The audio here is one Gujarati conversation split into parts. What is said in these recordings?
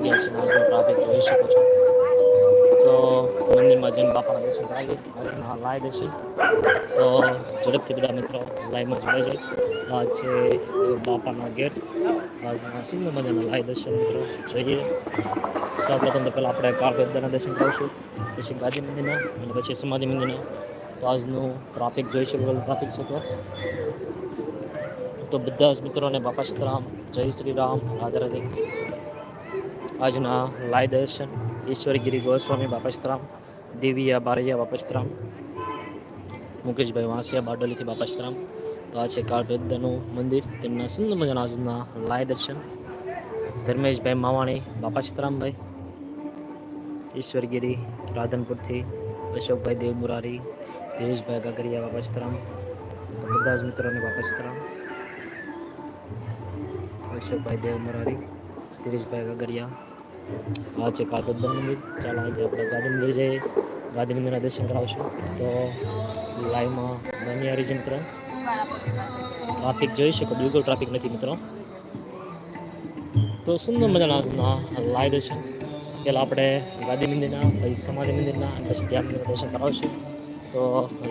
રહી ગયા છે આજનો ટ્રાફિક જોઈ શકો છો. તો મંદિરમાં જૈન બાપાના દર્શન કરાવીએ. લાય દર્શન તો ઝડપથી બધા મિત્રો લાઈવમાં જોડાઈ જાય. આ છે બાપાના ગેટ. આજના સુંદર મજાના લાય દર્શન મિત્રો. જોઈએ. સૌપ્રથમ તો પહેલાં આપણે કાળભેદાના દર્શન કરીશું. પછી ગાંધી મંદિરના અને પછી સમાધિ મંદિરના તો આજનું ટ્રાફિક જોઈ શકો ટ્રાફિક છે તો બધા જ મિત્રોને બાપા સીતારામ જય શ્રી રામ, રાધે રાધે. આજના લાય દર્શન ઈશ્વરગીરી ગોસ્વામી બાપા સીતારામ દેવિયા બારૈયા બાપા સીતારામ મુકેશભાઈ વાંસિયા બારડોલીથી બાપા સીતારામ તો આ છે કાળભેદાનું મંદિર તેમના સુંદર મજાના આજના લાય દર્શન ધર્મેશભાઈ માવાણી બાપા સીતારામભાઈ ઈશ્વરગીરી રાધનપુરથી અશોકભાઈ દેવ મુરારી દિનેશભાઈ ગાગરિયા બાપા સીતારામ બધા જ મિત્રોને બાપા સીતારામ અશોકભાઈ દેવ મુરારી દિનેશભાઈ ગાગરિયા આ છે કારબદ્દર મંદિર ચાલો આજે આપણે ગાંધી મંદિર જઈએ. ગાંધી મંદિરના દર્શન કરાવશું. તો લાઈવમાં બની આવી છે મિત્રો ટ્રાફિક જોઈ શકો, બિલકુલ ટ્રાફિક નથી મિત્રો. તો સુંદર મજાના લાઈવ દર્શન. પહેલાં આપણે ગાંધી મંદિરના, પછી સમાધિ મંદિરના, અને પછી ધ્યાન મંદિરના દર્શન કરાવશું. તો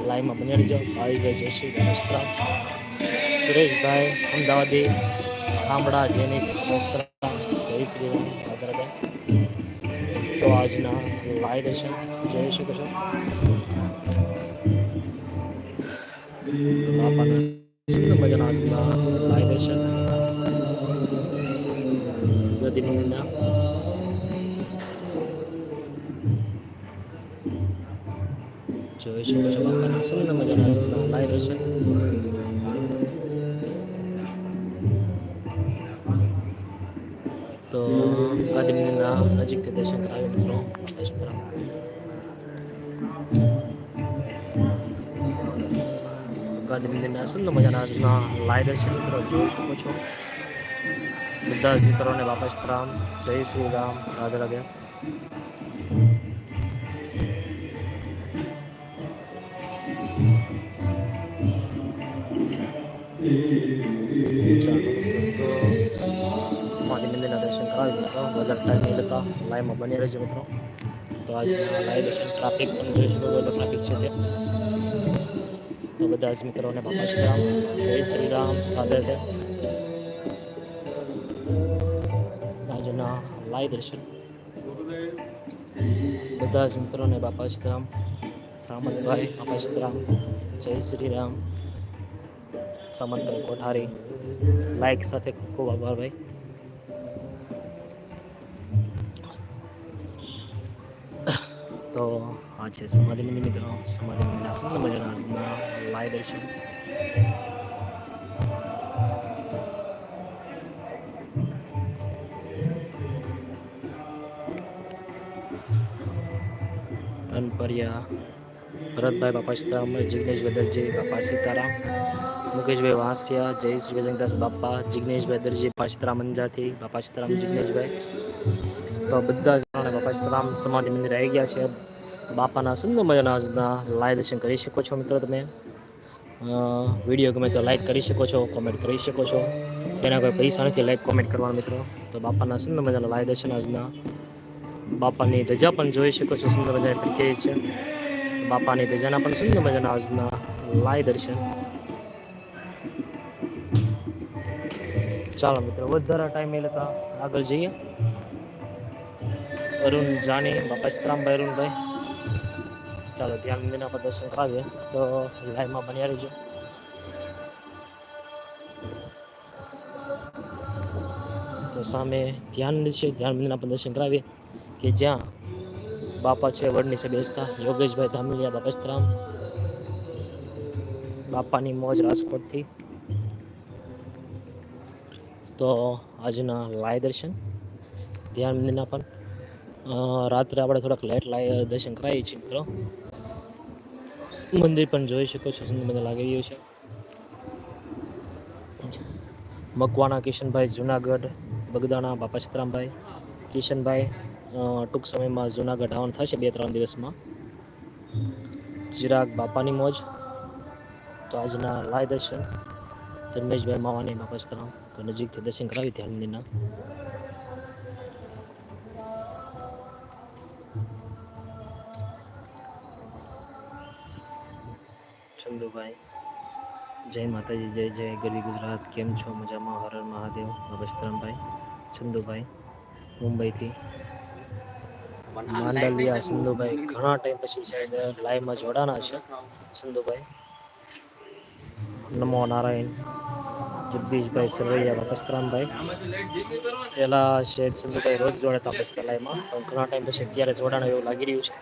લાઈવમાં બની રહીજો. ભાવેશભાઈ જોશી વસ્ત્રા સુરેશભાઈ, અમદાવાદી, ખામડા, જેનિસ વસ્ત્રા જય શ્રી રામ રાધા તો આજના લાઈવ દર્શન જોઈ શકો છો બાપાના સુંદર મજાના આજના લાઈવ દર્શન? જોઈ શકો છો મજાના આજના લાઈવ દર્શન? મંદિરના નજીકથી દર્શન કરાવી મિત્રો ગાંધી મંદિરના સુંદર મજાના આજના લાય દર્શન મિત્રો જોઈ શકો છો બધા મિત્રોને વાપસ રામ જય શ્રી રામ રાધે રાધે સમાધિ મંદિરના દર્શન કરાવી મિત્રો વધારે ટાઈમ નહીં લેતા લાઈવમાં બની રહેજો મિત્રો તો આજના લાઈવ દર્શન ટ્રાફિક પણ જોઈ શકો એટલો ટ્રાફિક છે તે તો બધા જ મિત્રોને બાપા શ્રી રામ જય શ્રી રામ રાધે રાધે આજના લાઈવ દર્શન બધા જ મિત્રોને બાપા સીતારામ સામંતભાઈ બાપા સીતારામ જય શ્રી રામ સામંતભાઈ કોઠારી લાઈક સાથે ખૂબ ખૂબ આભાર ભાઈ તો આ છે સમાધિ મંદિર મિત્રો. સમાધિ મંદિરના સુંદર મજાના આજના લાઈવ દર્શન. અનપરિયા, ભરતભાઈ બાપા સીતારામ જિગ્નેશ વેદરજી બાપા સીતારામ, મુકેશભાઈ વાંસિયા, જય શ્રી બજરંગદાસ બાપા જિગ્નેશભાઈ દરજી બાપા સીતારામ અંજાથી બાપા સીતારામ જિગ્નેશભાઈ. તો બધા જ બાપા રામ સમાધિ મંદિર આવી ગયા છે. બાપાના સુંદર મજાના આજના લાઈવ દર્શન કરી શકો છો મિત્રો તમે. વીડિયો ગમે તો લાઈક કરી શકો છો, કોમેન્ટ કરી શકો છો. તેના કોઈ પૈસા નથી, લાઈક, કોમેન્ટ કરવાનું મિત્રો. તો બાપાના સુંદર મજાના લાઈવ દર્શન આજના બાપાની ધજા પણ જોઈ શકો છો, સુંદર મજાની પ્રક્રિયા છે. બાપાની ધજાના પણ સુંદર મજાના આજના લાય દર્શન. ચાલો મિત્રો, વધારે ટાઈમ એ લેતા આગળ જઈએ. અરુણ, જાની, બાપા સીતરામભાઈ અરુણભાઈ. ચાલો, ધ્યાન મંદિરના પર દર્શન કરાવીએ. તો લાઈવમાં બન્યા રહીજો. તો સામે ધ્યાન મંદિર છે ધ્યાન મંદિરના પ્રદર્શન કરાવીએ. કે જ્યાં બાપા છે, વડની છે બેસતા. યોગેશભાઈ ધામલિયા, બાપા સીતરામ. બાપાની મોજ રાજકોટથી. તો આજના લાય દર્શન ધ્યાન મંદિરના પણ રાત્રે આપણે થોડાક લેટ લાય, દર્શન કરાવીએ છીએ મિત્રો. મંદિર પણ જોઈ શકો છો, સુંદર મને લાગી રહ્યું છે. મકવાણા, કિશનભાઈ, જુનાગઢ, બગદાણા, બાપા સીતરામભાઈ, કિશનભાઈ ટૂંક સમયમાં જુનાગઢ આવવાનું થશે બે ત્રણ દિવસમાં. ચિરાગ બાપાની મોજ. તો આજના લાય દર્શન. ધર્મેશભાઈ માવાની બાપા સીતરામ તો નજીકથી દર્શન કરાવી ત્યાં મંદિરના. ચંદુભાઈ જય માતાજી, જય જય, ગરવી ગુજરાત. કેમ છો? મજામાં? હર હર મહાદેવ વસ્ત્રામભાઈ ચંદુભાઈ મુંબઈથી. માંડલિયા સિંધુભાઈ ઘણા ટાઈમ પછી શાયદ લાઈવમાં જોડાણા છે. સિંધુભાઈ નમો નારાયણ. જગદીશભાઈ સરવૈયા વસ્ત્રામભાઈ પહેલા શેઠ સિંધુભાઈ રોજ જોડાતા પછી લાઈવમાં ઘણા ટાઈમ પછી અત્યારે જોડાણ એવું લાગી રહ્યું છે.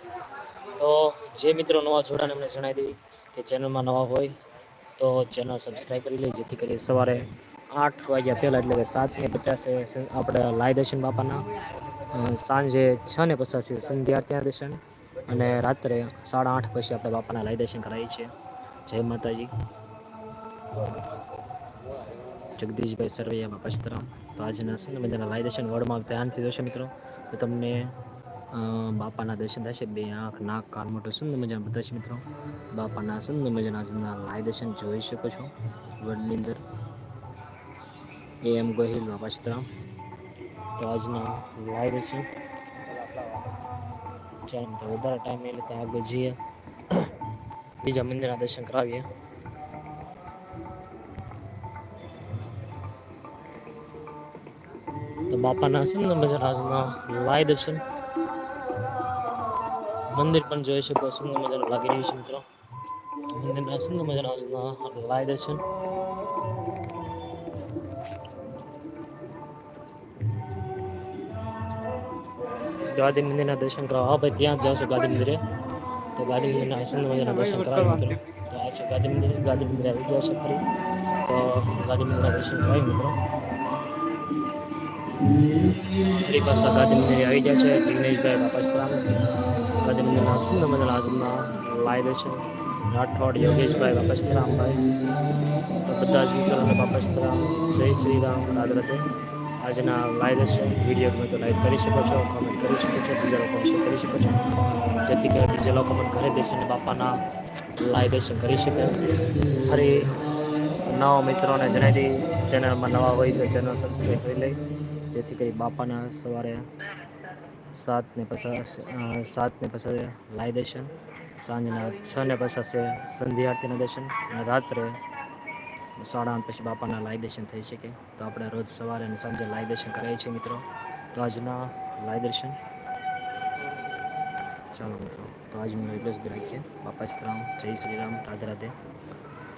તો જે મિત્રો નવા જોડાણ એમને જણાવી દઈએ. કે ચેનલમાં નવા હોય તો ચેનલ સબસ્ક્રાઈબ કરી લે જેથી કરી સવારે આઠ વાગ્યા પહેલાં એટલે કે સાતને પચાસે આપણે લાય દર્શન બાપાના સાંજે છ ને પચાસે સંધ્યા ત્યાં દર્શન અને રાત્રે સાડા આઠ પછી આપણે બાપાના લાય દર્શન કરાવીએ છીએ. જય માતાજી. જગદીશભાઈ સરવૈયા બાપા સીતારામ તો આજના છે ને લાય દર્શન વડમાં ધ્યાનથી જોશો મિત્રો. તો તમને બાપાના દર્શન થશે બે આંખ, નાક, કાન મોટો સુંદર મજાના બતાવશે મિત્રો. તો બાપાના સુંદર મજાના આજના લાઈ દર્શન જોઈ શકો છો. વડની અંદર. એ એમ ગોહિલ બાપા સીતારામ તો આજના લાય દર્શન. ચાલો મિત્રો, વધારે ટાઈમ નહીં લેતા આગળ જઈએ. બીજા મંદિરના દર્શન કરાવીએ. તો બાપાના સુંદર મજાના આજના લાય દર્શન. મંદિર પણ જોઈ શકો સુંદર મજાનું લાગી રહ્યું છે મિત્રો. મંદિરના સુંદર મજાના આજના છે ગાંધી મંદિરના દર્શન કરાવો. હા ભાઈ, ત્યાં જ જાવ છો ગાંધી મંદિરે. તો ગાંધી મંદિરના સુંદર મજાના દર્શન કરાવી મિત્રો. તો આ છે ગાંધી મંદિર. ગાંધી મંદિર આવી ગયા છે ફરી. તો ગાંધી મંદિરના દર્શન કરાવી મિત્રો. ફરી પાછા ગાંધી મંદિરે આવી ગયા છે. જિગ્નેશભાઈ બાપાસ્તરામ ગાંધી મંદિરના સુંદર મજાના આજના લાઈ છે. રાઠોડ યોગેશભાઈ બાપાસ્તરામભાઈ. તો બધા જ મિત્રોને બાપાસ્તરામ, જય શ્રી રામ રાધે રાધે આજના લાઈવ છે. વીડિયો ગમે તો લાઈક કરી શકો છો કમેન્ટ કરી શકો છો, બીજા લોકો શેર કરી શકો છો. જેથી કરીને બીજા લોકો પણ ઘરે બેસીને બાપાના લાઈવ દર્શન કરી શકે. ફરી નવા મિત્રોને જણાવી દઈ ચેનલમાં નવા હોય તો ચેનલ સબસ્ક્રાઈબ કરી લઈ. જેથી કરી બાપાના સવારે સાત ને પચાસ અ, સાત ને પચાસ લાઈ દર્શન સાંજના છ ને પચાસે સંધ્યા આરતીના દર્શન અને રાત્રે સાડા આઠ પછી બાપાના લાઈ દર્શન થઈ શકે. તો આપણે રોજ સવારે અને સાંજે લાઈ દર્શન કરાવીએ છીએ મિત્રો. તો આજના લાઈ દર્શન. ચાલો મિત્રો તો આજનું એટલું જ રાખીએ. બાપા સીતારામ જય શ્રી રામ રાધે રાધે.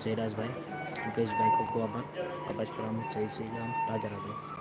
જયરાજભાઈ મુકેશભાઈ ખૂબ ખૂબ આભાર. બાપા સીતારામ જય શ્રી રામ રાધે રાધે.